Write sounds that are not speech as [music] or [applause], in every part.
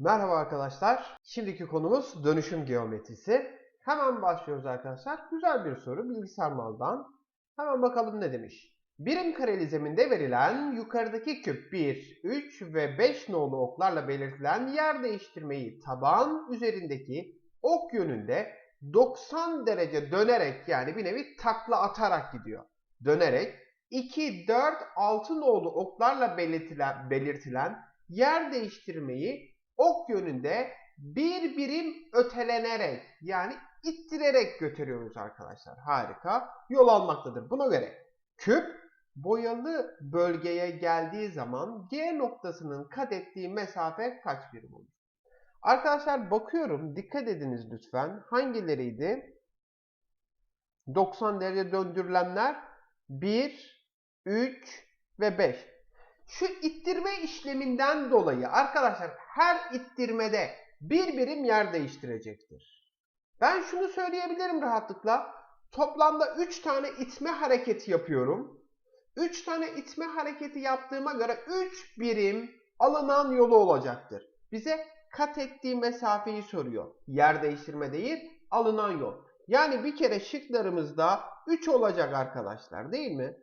Merhaba arkadaşlar. Şimdiki konumuz dönüşüm geometrisi. Hemen başlıyoruz arkadaşlar. Güzel bir soru bilgisayar maldan. Hemen bakalım ne demiş. Birim kareli zeminde verilen yukarıdaki küp 1, 3 ve 5 nolu oklarla belirtilen yer değiştirmeyi taban üzerindeki ok yönünde 90 derece dönerek yani bir nevi takla atarak gidiyor. Dönerek 2, 4, 6 nolu oklarla belirtilen, belirtilen yer değiştirmeyi ok yönünde bir birim ötelenerek yani ittirerek götürüyoruz arkadaşlar. Harika. Yol almaktadır. Buna göre küp boyalı bölgeye geldiği zaman G noktasının kat ettiği mesafe kaç birim olur? Arkadaşlar bakıyorum. Dikkat ediniz lütfen. Hangileriydi? 90 derece döndürülenler 1, 3 ve 5. Şu ittirme işleminden dolayı arkadaşlar her ittirmede bir birim yer değiştirecektir. Ben şunu söyleyebilirim rahatlıkla. Toplamda 3 tane itme hareketi yapıyorum. 3 tane itme hareketi yaptığıma göre 3 birim alınan yolu olacaktır. Bize kat ettiği mesafeyi soruyor. Yer değiştirme değil, alınan yol. Yani bir kere şıklarımızda 3 olacak arkadaşlar değil mi?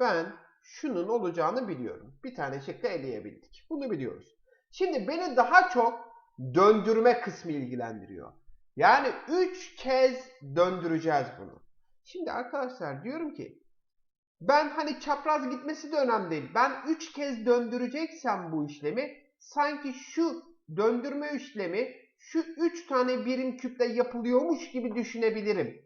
Ben şunun olacağını biliyorum. Bir tane şıkkı eleyebildik. Bunu biliyoruz. Şimdi beni daha çok döndürme kısmı ilgilendiriyor. Yani 3 kez döndüreceğiz bunu. Şimdi arkadaşlar diyorum ki ben hani çapraz gitmesi de önemli değil. Ben 3 kez döndüreceksem bu işlemi sanki şu döndürme işlemi şu 3 tane birim küple yapılıyormuş gibi düşünebilirim.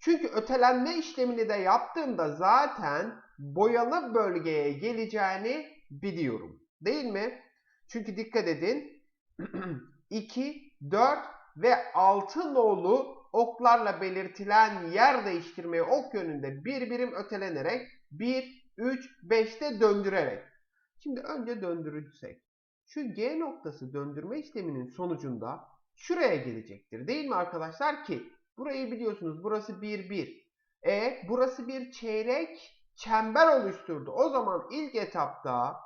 Çünkü ötelenme işlemini de yaptığımda zaten boyalı bölgeye geleceğini biliyorum. Değil mi? Çünkü dikkat edin [clears throat] 2, 4 ve 6 nolu oklarla belirtilen yer değiştirmeyi ok yönünde bir birim ötelenerek 1, 3, 5'te döndürerek. Şimdi önce döndürürsek. Şu G noktası döndürme işleminin sonucunda şuraya gelecektir. Değil mi arkadaşlar ki burayı biliyorsunuz burası 1, 1. E burası bir çeyrek çember oluşturdu. O zaman ilk etapta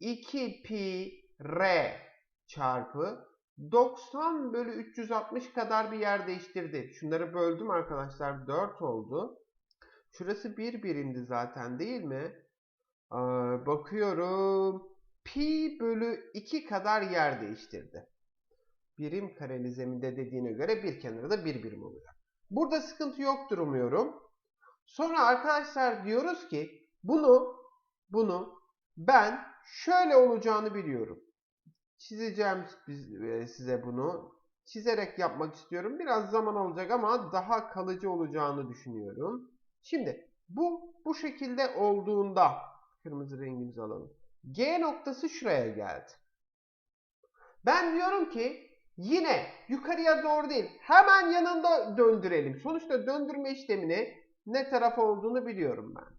2 pi r çarpı 90 bölü 360 kadar bir yer değiştirdi. Şunları böldüm arkadaşlar 4 oldu. Şurası bir birimdi zaten değil mi? Ee, bakıyorum. Pi bölü 2 kadar yer değiştirdi. Birim kareli zeminde dediğine göre bir kenarda bir birim oluyor. Burada sıkıntı yoktur umuyorum. Sonra arkadaşlar diyoruz ki bunu bunu ben şöyle olacağını biliyorum. Çizeceğim size bunu. Çizerek yapmak istiyorum. Biraz zaman olacak ama daha kalıcı olacağını düşünüyorum. Şimdi bu bu şekilde olduğunda kırmızı rengimizi alalım. G noktası şuraya geldi. Ben diyorum ki yine yukarıya doğru değil hemen yanında döndürelim. Sonuçta döndürme işlemini ne tarafa olduğunu biliyorum ben.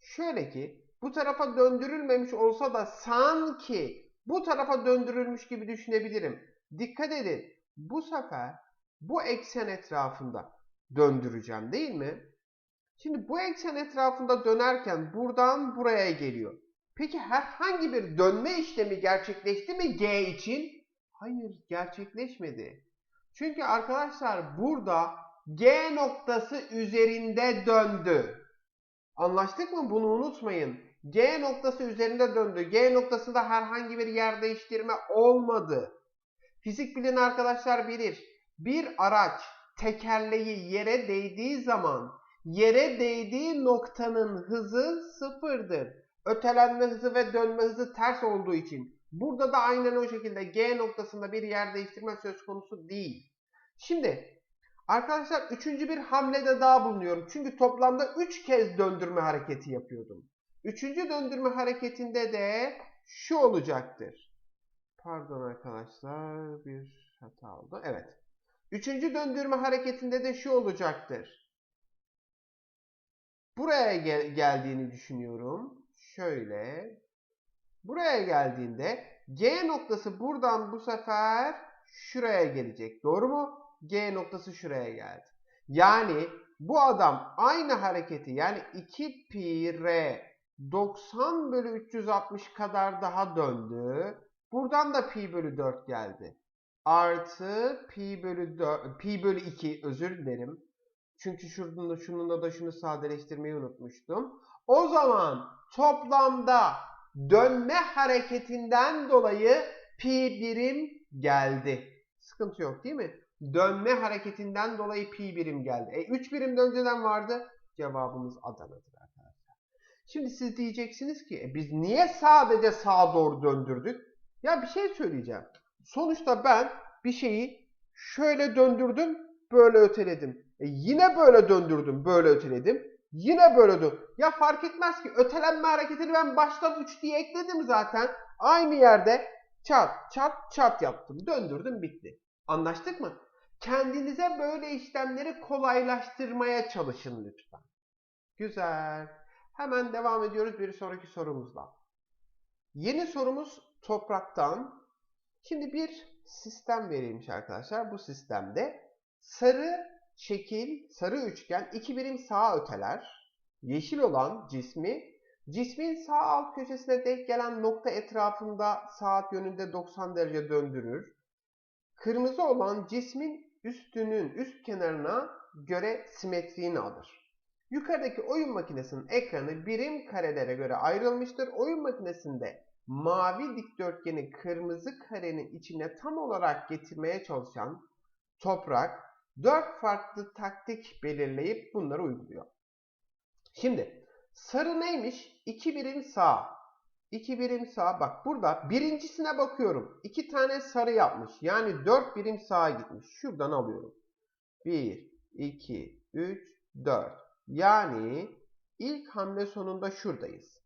Şöyle ki bu tarafa döndürülmemiş olsa da sanki bu tarafa döndürülmüş gibi düşünebilirim. Dikkat edin. Bu sefer bu eksen etrafında döndüreceğim değil mi? Şimdi bu eksen etrafında dönerken buradan buraya geliyor. Peki herhangi bir dönme işlemi gerçekleşti mi G için? Hayır gerçekleşmedi. Çünkü arkadaşlar burada G noktası üzerinde döndü. Anlaştık mı? Bunu unutmayın. G noktası üzerinde döndü. G noktasında herhangi bir yer değiştirme olmadı. Fizik bilen arkadaşlar bilir. Bir araç tekerleği yere değdiği zaman yere değdiği noktanın hızı sıfırdır. Ötelenme hızı ve dönme hızı ters olduğu için. Burada da aynen o şekilde G noktasında bir yer değiştirme söz konusu değil. Şimdi Arkadaşlar üçüncü bir hamlede daha bulunuyorum. Çünkü toplamda 3 kez döndürme hareketi yapıyordum. Üçüncü döndürme hareketinde de şu olacaktır. Pardon arkadaşlar bir hata oldu. Evet. Üçüncü döndürme hareketinde de şu olacaktır. Buraya gel geldiğini düşünüyorum. Şöyle. Buraya geldiğinde G noktası buradan bu sefer şuraya gelecek. Doğru mu? G noktası şuraya geldi. Yani bu adam aynı hareketi yani 2 pi r 90 bölü 360 kadar daha döndü. Buradan da pi bölü 4 geldi. Artı pi bölü 4, pi bölü 2 özür dilerim. Çünkü şununla, şununla da şunu sadeleştirmeyi unutmuştum. O zaman toplamda dönme hareketinden dolayı pi birim geldi. Sıkıntı yok değil mi? Dönme hareketinden dolayı pi birim geldi. E 3 birim de önceden vardı. Cevabımız Adana'dır arkadaşlar. Şimdi siz diyeceksiniz ki e biz niye sadece sağa doğru döndürdük? Ya bir şey söyleyeceğim. Sonuçta ben bir şeyi şöyle döndürdüm, böyle öteledim. E yine böyle döndürdüm, böyle öteledim. Yine böyle dön. Ya fark etmez ki ötelenme hareketini ben baştan 3 diye ekledim zaten. Aynı yerde çat çat çat yaptım. Döndürdüm bitti. Anlaştık mı? Kendinize böyle işlemleri kolaylaştırmaya çalışın lütfen. Güzel. Hemen devam ediyoruz bir sonraki sorumuzla. Yeni sorumuz topraktan. Şimdi bir sistem verilmiş arkadaşlar. Bu sistemde sarı şekil, sarı üçgen iki birim sağa öteler. Yeşil olan cismi cismin sağ alt köşesine denk gelen nokta etrafında saat yönünde 90 derece döndürür. Kırmızı olan cismin üstünün üst kenarına göre simetriğini alır. Yukarıdaki oyun makinesinin ekranı birim karelere göre ayrılmıştır. Oyun makinesinde mavi dikdörtgeni kırmızı karenin içine tam olarak getirmeye çalışan toprak dört farklı taktik belirleyip bunları uyguluyor. Şimdi sarı neymiş? 2 birim sağ. 2 birim sağ. Bak burada birincisine bakıyorum. 2 tane sarı yapmış. Yani 4 birim sağa gitmiş. Şuradan alıyorum. 1, 2, 3, 4. Yani ilk hamle sonunda şuradayız.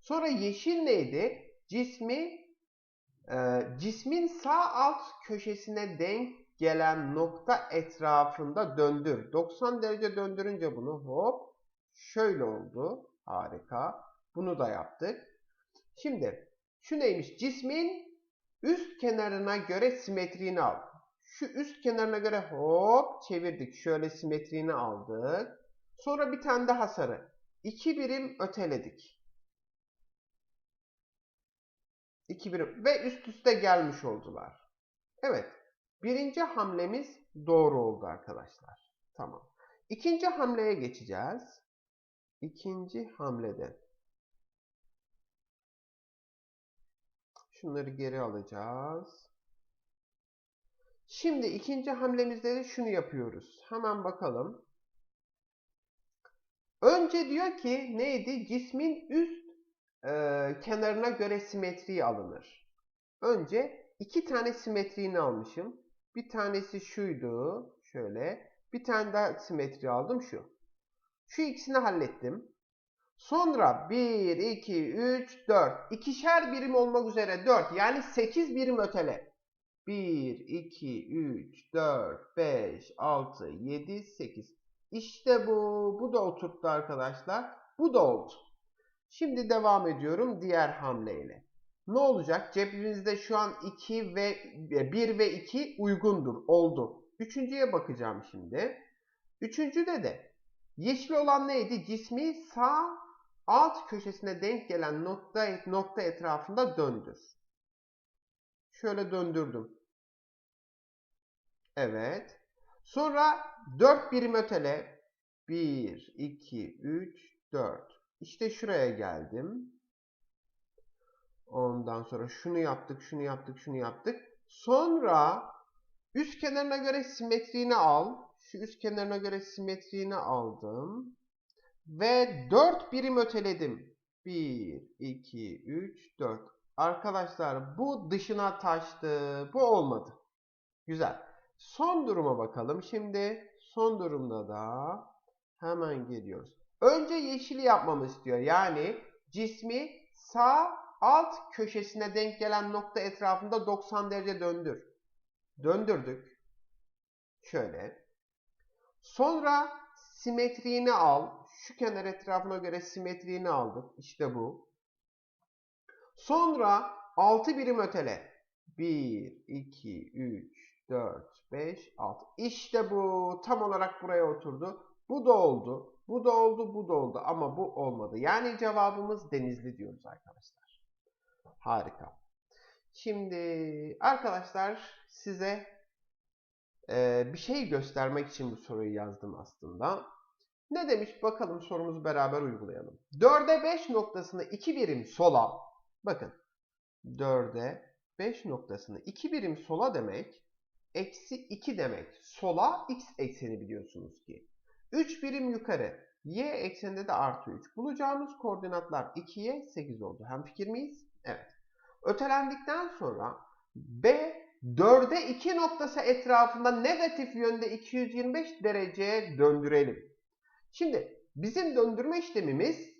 Sonra yeşil neydi? Cismi e, cismin sağ alt köşesine denk gelen nokta etrafında döndür. 90 derece döndürünce bunu hop şöyle oldu. Harika. Bunu da yaptık. Şimdi şu neymiş? Cismin üst kenarına göre simetriğini al. Şu üst kenarına göre hop çevirdik. Şöyle simetriğini aldık. Sonra bir tane daha sarı. İki birim öteledik. İki birim ve üst üste gelmiş oldular. Evet. Birinci hamlemiz doğru oldu arkadaşlar. Tamam. İkinci hamleye geçeceğiz. İkinci hamlede. Şunları geri alacağız. Şimdi ikinci hamlemizde de şunu yapıyoruz. Hemen bakalım. Önce diyor ki neydi? Cismin üst e, kenarına göre simetriği alınır. Önce iki tane simetriğini almışım. Bir tanesi şuydu. Şöyle. Bir tane daha simetri aldım şu. Şu ikisini hallettim. Sonra 1, 2, 3, 4. İkişer birim olmak üzere 4. Yani 8 birim ötele. 1, 2, 3, 4, 5, 6, 7, 8. İşte bu. Bu da oturttu arkadaşlar. Bu da oldu. Şimdi devam ediyorum diğer hamleyle. Ne olacak? Cebimizde şu an 2 ve 1 ve 2 uygundur. Oldu. Üçüncüye bakacağım şimdi. Üçüncüde de yeşil olan neydi? Cismi sağ alt köşesine denk gelen nokta, nokta etrafında döndür. Şöyle döndürdüm. Evet. Sonra 4 birim ötele. 1, 2, 3, 4. İşte şuraya geldim. Ondan sonra şunu yaptık, şunu yaptık, şunu yaptık. Sonra üst kenarına göre simetriğini al. Şu üst kenarına göre simetriğini aldım. Ve 4 birim öteledim. 1, 2, 3, 4. Arkadaşlar bu dışına taştı. Bu olmadı. Güzel. Son duruma bakalım. Şimdi son durumda da hemen geliyoruz. Önce yeşili yapmamı istiyor. Yani cismi sağ alt köşesine denk gelen nokta etrafında 90 derece döndür. Döndürdük. Şöyle. Sonra simetriğini al. Şu kenar etrafına göre simetriğini aldık. İşte bu. Sonra 6 birim ötele. 1, 2, 3, 4, 5, 6. İşte bu. Tam olarak buraya oturdu. Bu da oldu. Bu da oldu. Bu da oldu. Ama bu olmadı. Yani cevabımız denizli diyoruz arkadaşlar. Harika. Şimdi arkadaşlar size e, bir şey göstermek için bu soruyu yazdım aslında. Ne demiş bakalım sorumuzu beraber uygulayalım. 4'e 5 noktasını 2 birim sola bakın 4'e 5 noktasını 2 birim sola demek eksi 2 demek. Sola x ekseni biliyorsunuz ki. 3 birim yukarı y ekseninde de artı 3. Bulacağımız koordinatlar 2'ye 8 oldu. Hem fikir miyiz? Evet. Ötelendikten sonra B 4'e 2 noktası etrafında negatif yönde 225 dereceye döndürelim. Şimdi bizim döndürme işlemimiz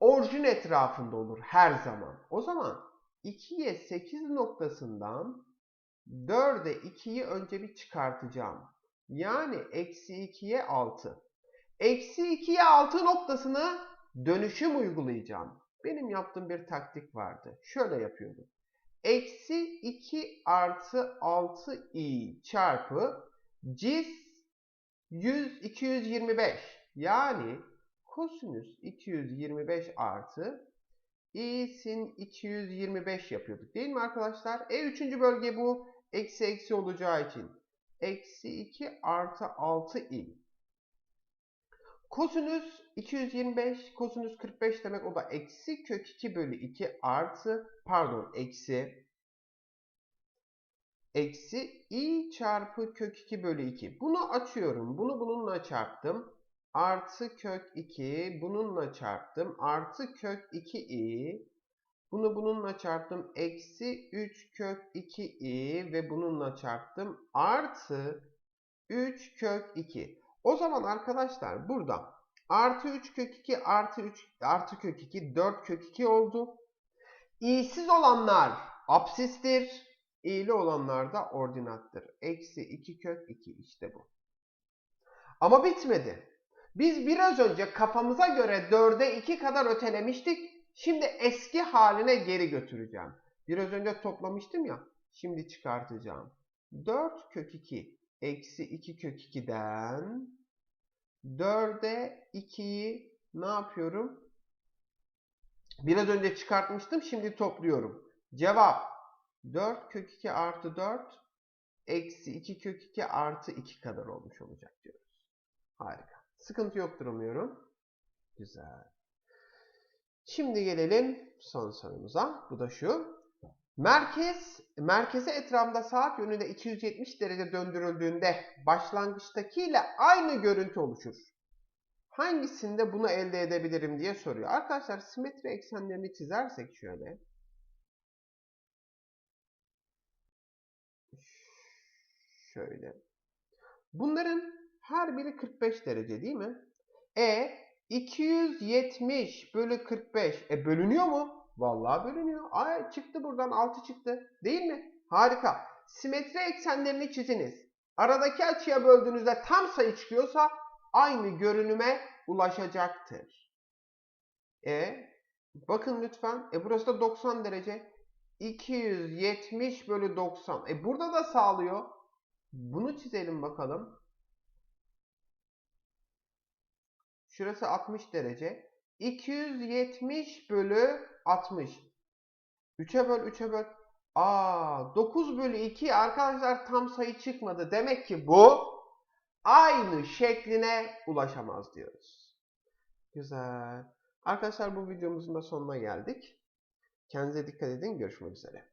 orijin etrafında olur her zaman. O zaman 2'ye 8 noktasından 4'e 2'yi önce bir çıkartacağım. Yani eksi 2'ye 6. Eksi 2'ye 6 noktasını dönüşüm uygulayacağım. Benim yaptığım bir taktik vardı. Şöyle yapıyordum. Eksi 2 artı 6i çarpı cis 100 225 yani kosinüs 225 artı i sin 225 yapıyorduk değil mi arkadaşlar? E üçüncü bölge bu. Eksi eksi olacağı için. Eksi 2 artı 6i. Kosinüs 225, kosinüs 45 demek o da eksi kök 2 bölü 2 artı pardon eksi eksi i çarpı kök 2 bölü 2. Bunu açıyorum. Bunu bununla çarptım. Artı kök 2. Bununla çarptım. Artı kök 2i. Bunu bununla çarptım. Eksi 3 kök 2i ve bununla çarptım. Artı 3 kök 2. O zaman arkadaşlar burada artı 3 kök 2 artı 3 artı kök 2 4 kök 2 oldu. İ'siz olanlar apsistir. İ'li olanlar da ordinattır. Eksi 2 kök 2 işte bu. Ama bitmedi. Biz biraz önce kafamıza göre 4'e 2 kadar ötelemiştik. Şimdi eski haline geri götüreceğim. Biraz önce toplamıştım ya. Şimdi çıkartacağım. 4 kök 2 eksi 2 kök 2'den 4'e 2'yi ne yapıyorum? Biraz önce çıkartmıştım. Şimdi topluyorum. Cevap 4 kök 2 artı 4 eksi 2 kök 2 artı 2 kadar olmuş olacak diyoruz. Harika. Sıkıntı yoktur umuyorum. Güzel. Şimdi gelelim son sorumuza. Bu da şu. Merkez, merkeze etrafında saat yönünde 270 derece döndürüldüğünde başlangıçtakiyle aynı görüntü oluşur. Hangisinde bunu elde edebilirim diye soruyor. Arkadaşlar simetri eksenlerini çizersek şöyle. Şöyle. Bunların her biri 45 derece değil mi? E 270 bölü 45. E bölünüyor mu? Vallahi bölünüyor. Ay çıktı buradan 6 çıktı. Değil mi? Harika. Simetri eksenlerini çiziniz. Aradaki açıya böldüğünüzde tam sayı çıkıyorsa aynı görünüme ulaşacaktır. E bakın lütfen. E burası da 90 derece. 270 bölü 90. E burada da sağlıyor. Bunu çizelim bakalım. Şurası 60 derece. 270 bölü 60. 3'e böl 3'e böl. Aa 9 bölü 2 arkadaşlar tam sayı çıkmadı. Demek ki bu aynı şekline ulaşamaz diyoruz. Güzel. Arkadaşlar bu videomuzun da sonuna geldik. Kendinize dikkat edin. Görüşmek üzere.